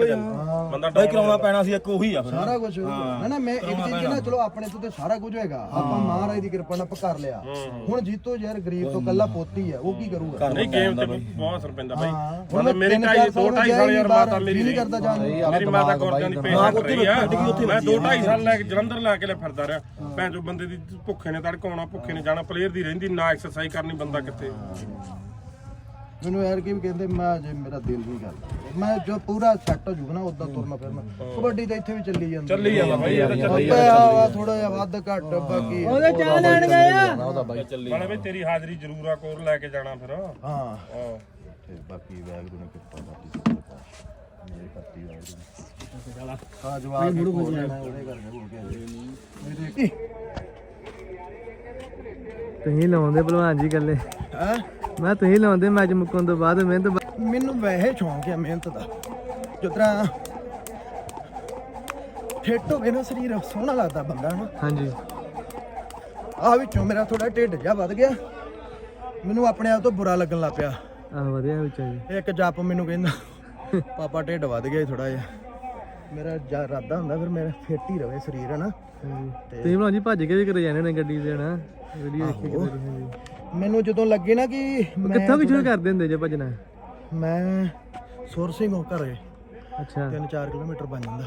ਹਾਂ। ਬੰਦਾ ਕਰਾਉਣਾ ਪੈਣਾ ਸੀ ਇੱਕ ਉਹੀ ਆ ਫਿਰ ਸਾਰਾ ਕੁਝ ਨਾ ਨਾ ਮੈਂ ਇੱਕ ਚੀਜ਼ ਨਾ ਚਲੋ ਆਪਣੇ ਤੋਂ ਤੇ ਸਾਰਾ ਕੁਝ ਹੋਏਗਾ। ਆਪਾਂ ਮਹਾਰਾਜ ਦੀ ਕਿਰਪਾ ਨਾਲ ਆਪਾਂ ਕਰ ਲਿਆ। ਹੁਣ ਜੀਤੋ ਯਾਰ ਗਰੀਬ ਤੋਂ ਕੱਲਾ ਪੋਤੀ ਆ ਉਹ ਕੀ ਕਰੂਗਾ? ਨਹੀਂ ਗੇਮ ਤੇ ਬਹੁਤ ਅਸਰ ਪੈਂਦਾ ਬਾਈ। ਮਤਲਬ ਮੇਰੇ ਢਾਈ ਦੋ ਢਾਈ ਸਾਲ ਯਾਰ ਮਾਤਾ ਮੇਰੀ ਨਹੀਂ ਕਰਦਾ ਜਾਣ ਨੂੰ। ਮੇਰੀ ਮਾਤਾ ਗੁਰਜਾਂ ਦੀ ਪੇਸ਼ੈਂਟ ਰਹੀ ਆ। ਮੈਂ ਦੋ ਢਾਈ ਸਾਲ ਲੈ ਕੇ ਜਲੰਧਰ ਲੈ ਕੇ ਲੈ ਫਿਰਦਾ ਰਿਹਾ। ਭੈਣ ਜੋ ਬੰਦੇ ਦੀ ਭੁੱਖੇ ਨੇ ਤੜਕਾਉਣਾ ਭੁੱਖੇ ਨੇ ਜਾਣਾ ਪਲੇਅਰ ਦੀ ਰਹਿੰਦੀ ਨਾ ਐਕਸਰਸਾਈਜ਼ ਕਰਨੀ ਬੰਦਾ ਕਿੱਥੇ। ਮੈਨੂੰ ਯਾਰ ਕੀ ਕਹਿੰਦੇ ਮੈਂ ਜੇ ਮੇਰਾ ਦਿਲ ਨਹੀਂ ਕਰਦਾ ਮੈਂ ਜੋ ਪੂਰਾ ਸੈੱਟ ਹੋ ਜੂਗਾ ਨਾ ਉਦਾਂ ਤੁਰਨਾ ਫਿਰਨਾ। ਕਬੱਡੀ ਤਾਂ ਇੱਥੇ ਵੀ ਚੱਲੀ ਜਾਂਦੀ ਚੱਲੀ ਜਾਂਦਾ ਬਾਈ ਇਹ ਤਾਂ ਚੱਲੀ ਆ ਥੋੜਾ ਜਿਹਾ ਵੱਧ ਘੱਟ ਬਾਕੀ ਉਹਦੇ ਚਾਹ ਲੈਣ ਗਏ ਆ? ਉਹਦਾ ਬਾਈ ਤੇਰੀ ਹਾਜ਼ਰੀ ਜ਼ਰੂਰ ਆ ਕੋਰ ਲੈ ਕੇ ਜਾਣਾ ਫਿਰ। ਹਾਂ। ਹਾਂ ਤੇ ਬਾਕੀ ਵੈਗਰੂ ਨੇ ਕਿਰਪਾ ਕਰਤੀ ਮੇਰੇ ਕਰਤੀ ਵੈਗਰੂ ਨੇ। ਹਾਂ ਜਵਾਬ ਮੁੜ ਹੋ ਜਾਣਾ ਉਹਦੇ ਕਰਕੇ ਹੋ ਗਿਆ ਮੇਰੇ ਤੁਸੀਂ ਲਾਉਂਦੇ ਭਲਵਾਨ ਜੀ ਗੱਲੇ ਹਾਂ ਮੈਂ ਤੁਸੀਂ ਲਾਉਂਦੇ ਮੈਚ ਮੁੱਕਣ ਤੋਂ ਬਾਅਦ ਮਿਹਨਤ ਮੈਨੂੰ ਵੈਸੇ ਸ਼ੌਂਕ ਹੈ ਮਿਹਨਤ ਦਾ। ਤਰ੍ਹਾਂ ਫਿੱਟ ਹੋਵੇ ਨਾ ਸਰੀਰ ਸੋਹਣਾ ਲੱਗਦਾ ਬੰਦਾ ਨਾ। ਹਾਂਜੀ। ਆ ਵਿੱਚੋਂ ਮੇਰਾ ਥੋੜਾ ਢਿੱਡ ਜਿਹਾ ਵੱਧ ਗਿਆ। ਮੈਨੂੰ ਆਪਣੇ ਆਪ ਤੋਂ ਬੁਰਾ ਲੱਗਣ ਲੱਗ ਪਿਆ। ਆਹ ਵਧੀਆ ਵਿੱਚ ਆ ਜੀ। ਇੱਕ ਜੱਪ ਮੈਨੂੰ ਕਹਿੰਦਾ ਪਾਪਾ ਢਿੱਡ ਵੱਧ ਗਿਆ ਥੋੜਾ ਜਿਹਾ। ਮੇਰਾ ਜਾ ਇਰਾਦਾ ਹੁੰਦਾ ਫਿਰ ਮੇਰਾ ਫਿੱਟ ਹੀ ਰਵੇ ਸਰੀਰ ਹੈ ਨਾ ਹਾਂਜੀ। ਤੇ ਤੁਸੀਂ ਭਲਵਾਨ ਜੀ ਭੱਜ ਕੇ ਵੀ ਕਰੇ ਜਾਂਦੇ ਨੇ ਗੱਡੀ ਦੇ ਨਾ ਵੀਡੀਓ ਦੇਖੀ ਕਿਤੇ ਹਾਂਜੀ ਮੈਨੂੰ ਜਦੋਂ ਲੱਗੇ ਨਾ ਕਿ ਮੈਂ ਕਿੱਥੋਂ ਸ਼ੁਰੂ ਕਰਦੇ ਹੁੰਦੇ ਜੇ ਭੱਜਣਾ? ਮੈਂ ਸੁਰ ਸਿੰਘ ਹੋ ਘਰੇ। ਅੱਛਾ। 3-4 ਕਿਲੋਮੀਟਰ ਬਣ ਜਾਂਦਾ।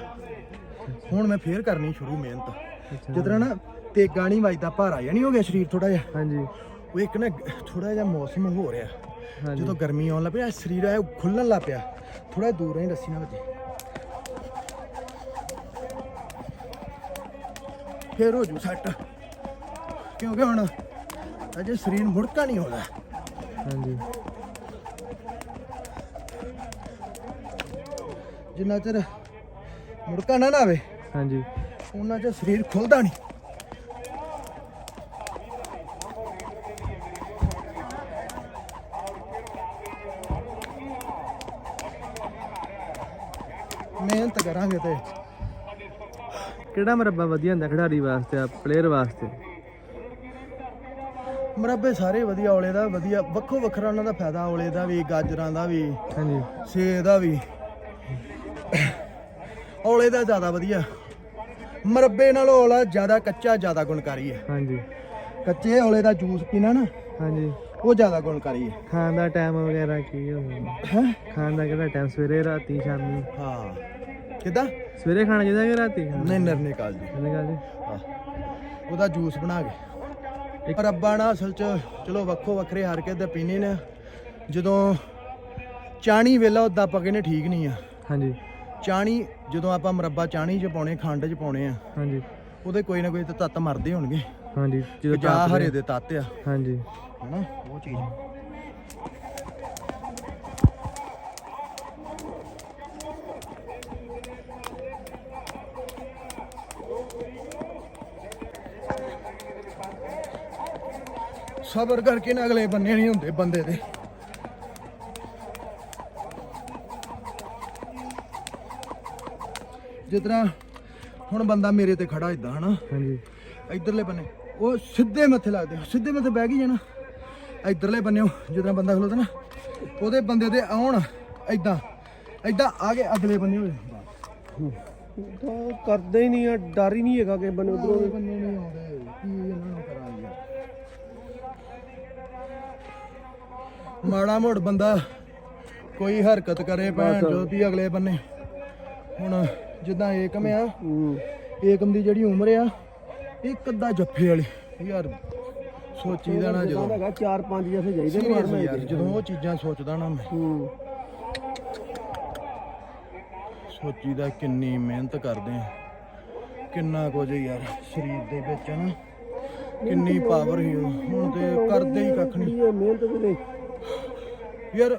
ਹੁਣ ਮੈਂ ਫੇਰ ਕਰਨੀ ਸ਼ੁਰੂ ਮਿਹਨਤ। ਤਰ੍ਹਾਂ ਨਾ ਤੇ ਗਾਣੀ ਵੱਜਦਾ ਭਾਰਾ ਜਿਹਾ ਨਹੀਂ ਹੋ ਗਿਆ ਸਰੀਰ ਥੋੜਾ ਜਿਹਾ। ਹਾਂਜੀ। ਉਹ ਇੱਕ ਨਾ ਥੋੜਾ ਜਿਹਾ ਮੌਸਮ ਹੋ ਰਿਹਾ। ਜਦੋਂ ਗਰਮੀ ਆਉਣ ਲੱਗ ਪਿਆ ਸਰੀਰ ਐ ਖੁੱਲਣ ਲੱਗ ਪਿਆ। ਥੋੜਾ ਦੂਰ ਹੀ ਰੱਸੀ ਨਾ ਵੱਜੇ। ਫੇਰ ਹੋ ਜੂ ਸੈੱਟ। ਕਿਉਂਕਿ ਹੁਣ ਅਜੇ ਸਰੀਰ ਮੁੜਕਾ ਨਹੀਂ ਹੋਣਾ। ਹਾਂਜੀ। ਜਿੰਨਾ ਚਿਰ ਮੁੜਕਾ ਨਾ ਨਾ ਆਵੇ ਹਾਂਜੀ। ਉਹਨਾਂ ਚ ਸਰੀਰ ਖੁੱਲਦਾ ਨਹੀਂ। ਮਿਹਨਤ ਕਰਾਂਗੇ ਤੇ। ਕਿਹੜਾ ਮਰੱਬਾ ਵਧੀਆ ਹੁੰਦਾ ਖਿਡਾਰੀ ਵਾਸਤੇ ਆ ਪਲੇਅਰ ਵਾਸਤੇ? ਮਰੱਬੇ ਸਾਰੇ ਵਧੀਆ ਔਲੇ ਦਾ ਵਧੀਆ ਵੱਖੋ ਵੱਖਰਾ ਉਹਨਾਂ ਦਾ ਫਾਇਦਾ ਔਲੇ ਦਾ ਵੀ ਗਾਜਰਾਂ ਦਾ ਵੀ ਹਾਂਜੀ। ਸੇਬ ਦਾ ਵੀ। ਔਲੇ ਦਾ ਜ਼ਿਆਦਾ ਵਧੀਆ। ਮਰੱਬੇ ਨਾਲੋਂ ਔਲਾ ਜ਼ਿਆਦਾ ਕੱਚਾ ਜ਼ਿਆਦਾ ਗੁਣਕਾਰੀ ਹੈ। ਹਾਂਜੀ। ਕੱਚੇ ਔਲੇ ਦਾ ਜੂਸ ਪੀਣਾ ਨਾ ਹਾਂਜੀ। ਉਹ ਜ਼ਿਆਦਾ ਗੁਣਕਾਰੀ ਹੈ। ਖਾਣ ਦਾ ਟਾਈਮ ਵਗੈਰਾ ਕੀ ਹੁੰਦਾ ਹੈ? ਖਾਣ ਦਾ ਕਿਹੜਾ ਟਾਈਮ ਸਵੇਰੇ ਰਾਤੀ ਸ਼ਾਮੀ? ਹਾਂ। ਕਿਦਾਂ? ਸਵੇਰੇ ਖਾਣਾ ਚਾਹੀਦਾ ਕਿ ਰਾਤੀ ਖਾਣਾ? ਨਹੀਂ ਨਰਨੇ ਕਾਲ ਜੀ ਇਹਨੇ ਗੱਲ ਜੀ ਹਾਂ। ਉਹਦਾ ਜੂਸ ਬਣਾ ਕੇ। ਇੱਕ ਰੱਬਾ ਨਾ ਅਸਲ ਚ ਚਲੋ ਵੱਖੋ ਵੱਖਰੇ ਹਰ ਕੇ ਤੇ ਪੀਣੇ ਨੇ ਜਦੋਂ ਚਾਣੀ ਵੇਲਾ ਉਦਾਂ ਆਪਾਂ ਕਹਿੰਦੇ ਠੀਕ ਨਹੀਂ ਆ। ਹਾਂਜੀ। ਚਾਣੀ ਜਦੋਂ ਆਪਾਂ ਮਰੱਬਾ ਚਾਣੀ ਚ ਪਾਉਣੇ ਖੰਡ ਚ ਪਾਉਣੇ ਆ ਹਾਂਜੀ। ਉਹਦੇ ਕੋਈ ਨਾ ਕੋਈ ਤੇ ਤੱਤ ਮਰਦੇ ਹੋਣਗੇ। ਹਾਂਜੀ ਜਦੋਂ ਜਾਂ ਹਰੇ ਦੇ ਤੱਤ ਆ। ਹਾਂਜੀ। ਹਨਾ ਉਹ ਚੀਜ਼। ਸਬਰ ਕਰਕੇ ਨਾ ਅਗਲੇ ਬੰਨੇ ਨਹੀਂ ਹੁੰਦੇ ਬੰਦੇ ਦੇ। ਤਰ੍ਹਾਂ ਹੁਣ ਬੰਦਾ ਮੇਰੇ ਤੇ ਖੜਾ ਇਦਾਂ ਹਨਾ? ਹਾਂਜੀ। ਇਧਰਲੇ ਬੰਨੇ ਉਹ ਸਿੱਧੇ ਮੱਥੇ ਲੱਗਦੇ ਸਿੱਧੇ ਮੱਥੇ ਬਹਿ ਗਈ ਜਾਣਾ। ਇਧਰਲੇ ਬੰਨੇ ਜਦੋਂ ਬੰਦਾ ਖਲੋਦਾ ਨਾ ਉਹਦੇ ਬੰਦੇ ਦੇ ਆਉਣ ਇਦਾਂ ਇਦਾਂ ਆ ਕੇ ਅਗਲੇ ਬੰਨੇ ਹੋਏ ਕਰਦੇ ਹੀ ਨਹੀਂ ਆ ਡਰ ਹੀ ਨਹੀਂ ਹੈਗਾ ਕਿ ਬਨ ਉਧਰੋਂ ਬੰਨੇ ਨਹੀਂ ਆਉਂਦੇ ਕੀ ਇਹਨਾਂ ਨੂੰ ਕਰਾਂ ਯਾਰ ਮਾੜਾ ਮੋੜ ਬੰਦਾ ਕੋਈ ਹਰਕਤ ਕਰੇ ਭੈਣ ਜੋ ਵੀ ਅਗਲੇ ਬੰਨੇ। ਹੁਣ ਜਿੱਦਾਂ ਏਕਮ ਆ ਏਕਮ ਦੀ ਜਿਹੜੀ ਉਮਰ ਆ ਇੱਕ ਅੱਧਾ ਜੱਫੇ ਵਾਲੀ। ਯਾਰ ਸੋਚੀਦਾ ਨਾ ਜਦੋਂ। ਹੈਗਾ 4-5 ਜੈਸੇ ਜਾਈਦੇ Seriously ਯਾਰ ਜਦੋਂ ਉਹ ਚੀਜ਼ਾਂ ਸੋਚਦਾ ਨਾ ਮੈਂ। ਹੂੰ। ਸੋਚੀਦਾ ਕਿੰਨੀ ਮਿਹਨਤ ਕਰਦੇ ਆ। ਕਿੰਨਾ ਕੁਝ ਯਾਰ ਸਰੀਰ ਦੇ ਵਿੱਚ ਨਾ ਕਿੰਨੀ ਪਾਵਰ ਹੀ ਹੁਣ ਤੇ ਕਰਦੇ ਹੀ ਕੱਖ ਨਹੀਂ। ਮਿਹਨਤ ਵੀ ਯਾਰ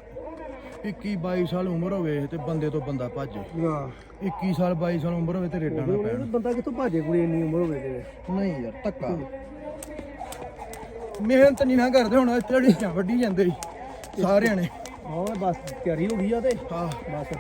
21 22 ਸਾਲ ਉਮਰ ਹੋਵੇ ਤੇ ਬੰਦੇ ਤੋਂ ਬੰਦਾ ਭੱਜੇ। ਹਾਂ। 21 ਸਾਲ 22 ਸਾਲ ਉਮਰ ਹੋਵੇ ਤੇ ਰੇਡਾਂ ਨਾ ਪੈਣ। ਬੰਦਾ ਕਿੱਥੋਂ ਭਾਜੇ ਕੁੜੀ ਇੰਨੀ ਉਮਰ ਹੋਵੇ ਤੇ? ਨਹੀਂ ਯਾਰ ਧੱਕਾ। ਮਿਹਨਤ ਨਹੀਂ ਨਾ ਕਰਦੇ ਹੁਣ ਇੱਥੇ ਢੀਚਾਂ ਵੱਢੀ ਜਾਂਦੇ ਸੀ ਸਾਰਿਆਂ ਨੇ। ਹਾਂ ਬਸ ਤਿਆਰੀ ਹੋ ਗਈ ਆ ਤੇ। ਹਾਂ। ਬਸ।